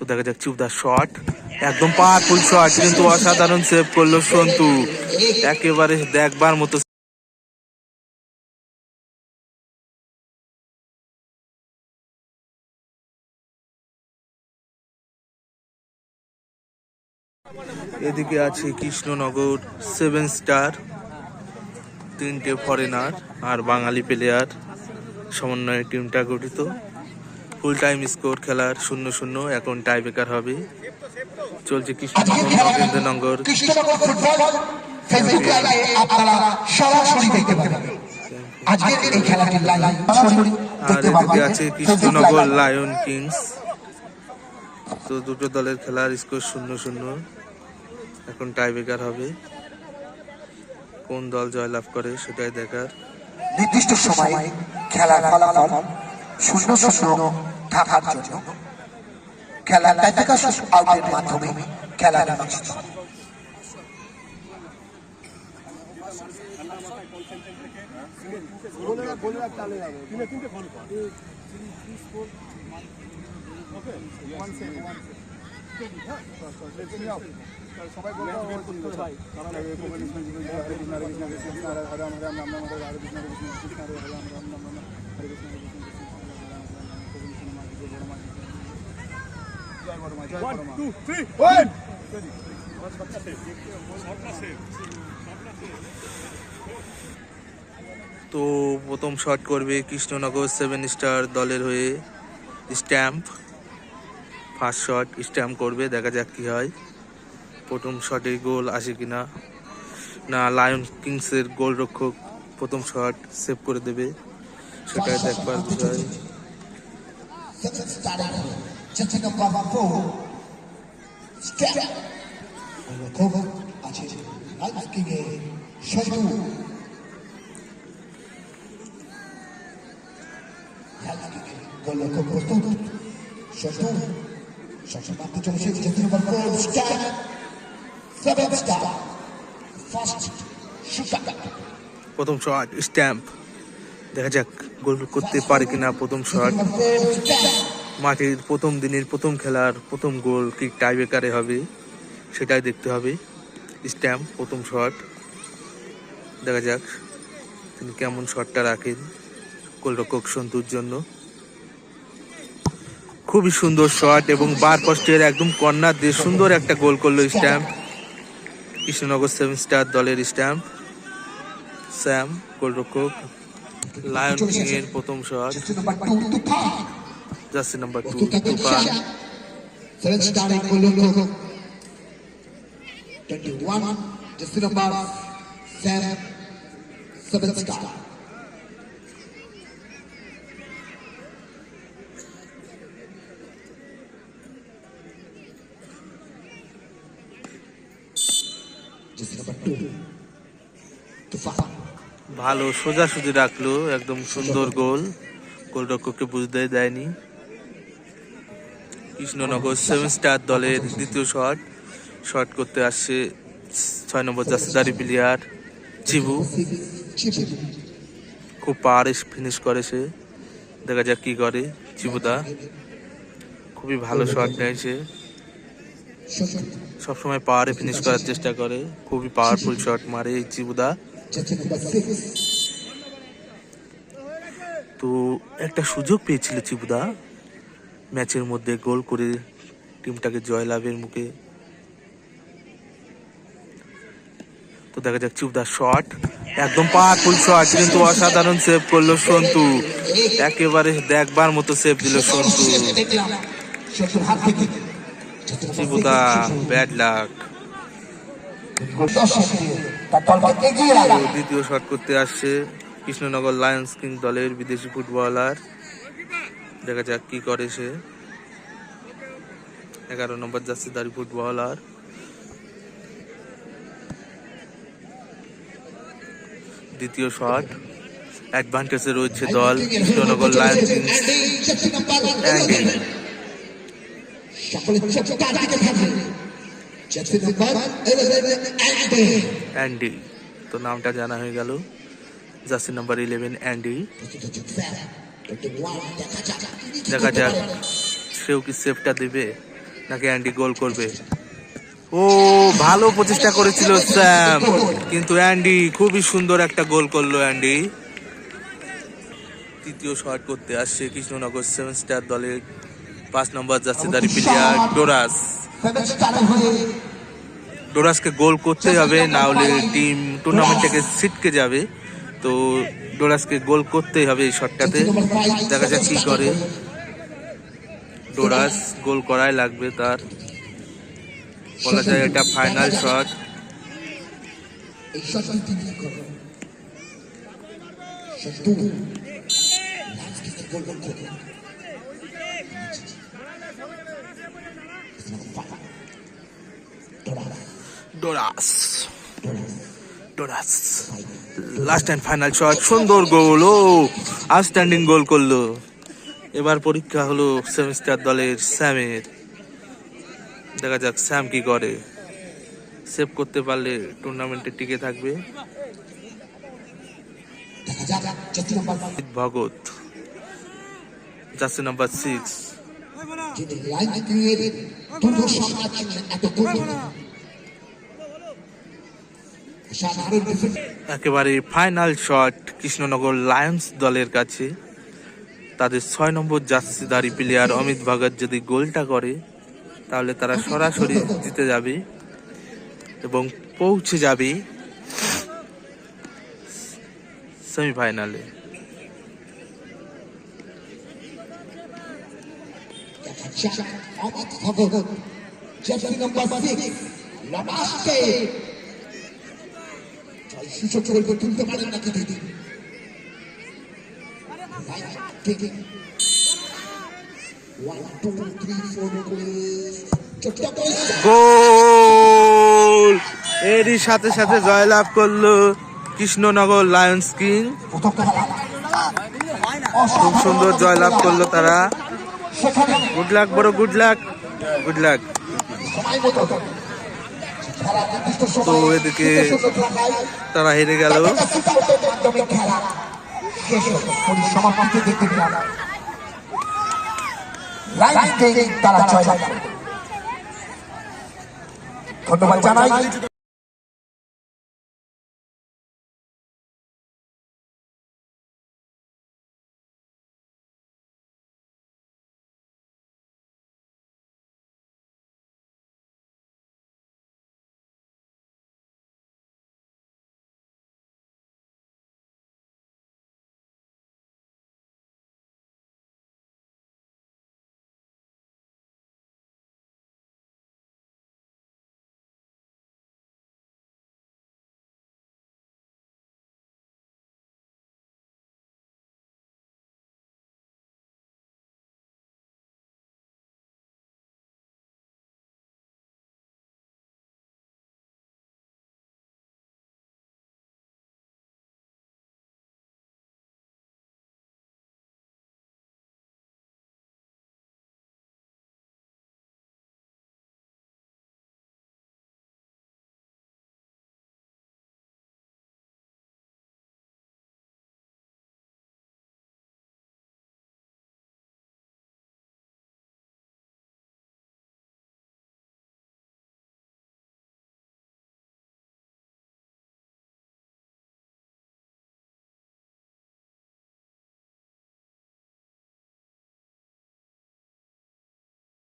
তো দেখা যাক চুপদার শট একদম পাওয়ারফুল শট কিন্তু অসাধারণ সেভ করল সন্তু। একেবারে দেখবার মতো এদিকে আছে কৃষ্ণনগর সেভেন স্টার তিনটে ফরেনার আর বাঙালি প্লেয়ার সমন্বয়ে টিমটা গঠিত। ফুল টাইম স্কোর খেলার শূন্য শূন্য এখন টাই বেকার হবে চলছে কৃষ্ণনগর নগেন্দ্রনগর আপনারা সরাসরি দেখতে পাবেন। আজকের এই খেলাটির লাইভ সরাসরি আর এদিকে আছে কৃষ্ণনগর লায়ন কিংস তো দুটো দলের খেলার স্কোর শূন্য শূন্য এখন টাই বেকার হবে। কোন দল জয়লাভ করে সেটাই দেখার। নির্দিষ্ট সময়ে খেলার ফলাফল শূন্য শূন্য থাকার জন্য খেলার আউটের মাধ্যমে খেলা হবে। সবাই বলতে তো প্রথম শট করবে কৃষ্ণনগর সেভেন স্টার দলের হয়ে স্ট্যাম্প ফার্স্ট শট স্ট্যাম্প করবে, দেখা যাক কি হয়। প্রথম শটে গোল আসে কিনা। না লায়ন কিংসের গোলরক্ষক প্রথম শট সেভ করে দেবে। সেটাই দেখবার বিষয়। Seven starting just number four. Step. Cover আছে লাইফ কিং এ শটু খেলা কিং এ গোল লক্ষ্য প্রস্তুত শটু শটু মারতে চলেছে just number four. Step. Seven star. First shooter. প্রথম শট স্ট্যাম্প দেখা যাক গোল করতে পারে কিনা প্রথম শট. মাঠের প্রথম দিনের প্রথম খেলার প্রথম গোল কি টাই বেকারে হবে, সেটাই দেখতে হবে। স্ট্যাম্প প্রথম শট। দেখা যাক তিনি কেমন শটটা রাখেন গোলরক্ষক সন্তুর জন্য। খুবই সুন্দর শট এবং বার পোস্টের একদম কর্নার দিয়ে সুন্দর একটা গোল করল স্ট্যাম্প কৃষ্ণনগর সেভেন স্টার দলের স্ট্যাম্প স্যাম, গোলরক্ষক। লায়ন কিং এর প্রথম shot Just number two. Tupang. Jersey number two Untuk kata Tufan Syah. Seven star yang Kolongo. 21. Just number seven. Seven star. Just number two. Tufan. ভালো সোজাসুজি রাখল, একদম সুন্দর গোল। গোলরক্ষককে বুঝতে দেয়নি। কৃষ্ণনগর সেভেন স্টার দলের দ্বিতীয় শট। শট করতে আসছে ছয় নম্বর জাসিদারি প্লেয়ার চিবু. খুব পাহাড়ে ফিনিশ করে সে। দেখা যাক কি করে চিবুদা। খুবই ভালো শট নেয় সে। সবসময় পাহাড়ে ফিনিশ করার চেষ্টা করে। খুবই পাওয়ারফুল শট মারে এই চিবুদা। তো একটা সুযোগ পেয়েছিল চিবুদা। ম্যাচের মধ্যে গোল করে টিমটাকে জয়লাভের মুখে। তো দেখা যাক চিবুদার শট। একদম পাওয়ারফুল শট, কিন্তু অসাধারণ সেভ করল সন্তু। একেবারে দেখবার মতো সেভ দিল সন্তু। চিবুদা ব্যাড লাক দ্বিতীয় শট করতে আসছে কৃষ্ণনগর লায়ন্স কিং দলের বিদেশি ফুটবলার দেখা যাক কি করে সে। এগারো নম্বর যাচ্ছে জার্সিদারি ফুটবলার দ্বিতীয় শট অ্যাডভান্টেজে রয়েছে দল কৃষ্ণনগর লায়ন্স কিংস অ্যান্ড সকলে চোখ তার দিকে থাকবে জার্সি নাম্বার 11 অ্যান্ডে অ্যান্ডি তো নামটা জানা হয়ে গেল। জার্সি নাম্বার ইলেভেন অ্যান্ডি দেখা যাক, সেও কি সেফটা দেবে নাকি অ্যান্ডি গোল করবে। ও, ভালো প্রচেষ্টা করেছিল স্যাম। কিন্তু অ্যান্ডি খুবই সুন্দর একটা গোল করল অ্যান্ডি তৃতীয় শট করতে আসছে কৃষ্ণনগর সেভেন স্টার দলের পাঁচ নম্বর দাঁড়ি প্লেয়ার ডোরাস ডোরাসকে গোল করতেই হবে, না হলে টিম টুর্নামেন্ট থেকে ছিটকে যাবে। তো ডোরাসকে গোল করতেই হবে এই শটটাতে দেখা যাক কি করে। ডোরাস গোল করাই লাগবে তার। বলা যায় এটা ফাইনাল শট ডোরাস ডোরাস লাস্ট অ্যান্ড ফাইনাল শট সুন্দর গোল ও। আউটস্ট্যান্ডিং গোল করল। এবার পরীক্ষা হলো সেভেন স্টার দলের স্যামের। দেখা যাক স্যাম কি করে। সেভ করতে পারলে টুর্নামেন্টে টিকে থাকবে। ভগত যাচ্ছে নাম্বার সিক্স একেবারে ফাইনাল শট কৃষ্ণনগর লায়ন্স দলের কাছে তাদের ছয় নম্বর জার্সিদারি প্লেয়ার অমিত ভগত যদি গোলটা করে তাহলে তারা সরাসরি জিতে যাবে এবং পৌঁছে যাবে সেমিফাইনালে অমিত সিক্স লাস্টে সুযোগ করে তুলতে পারেন নাকি দিদি one two three four please ছোট্ট পয়সা গোল! এরই সাথে সাথে জয়লাভ করল কৃষ্ণনগর লায়ন্স কিং। খুব সুন্দর জয়লাভ করল তারা। গুড লাক বড় গুড লাক গুড লাক সময় মতো খেলা নির্দিষ্ট সময় তো এদিকে তারা হেরে গেল। ধন্যবাদ জানাই